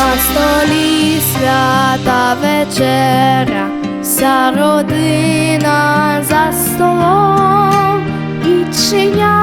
На столі свята вечеря, вся родина за столом відчиняє.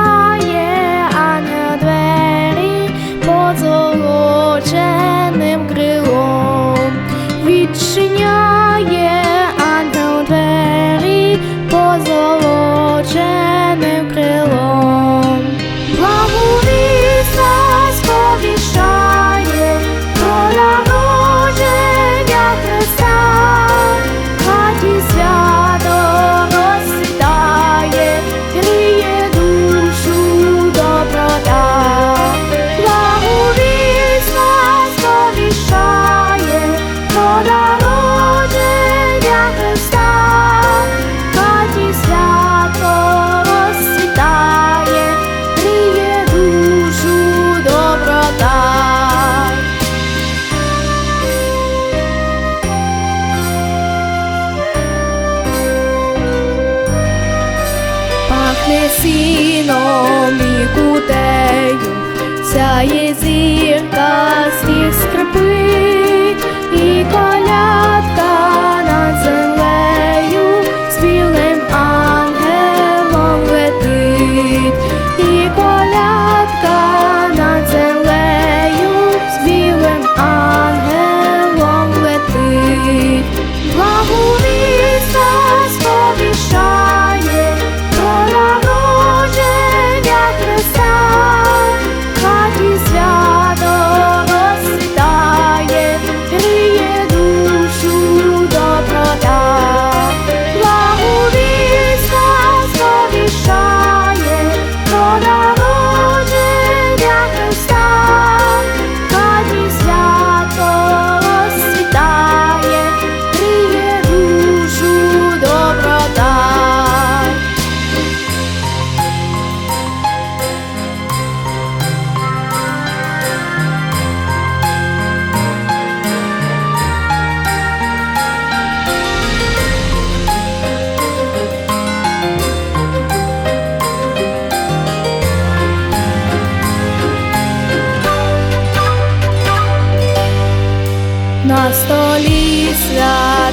сіном і кутею сяє зір.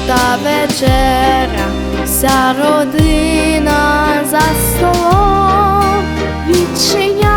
Та вечеря, вся родина за столом відчиняє.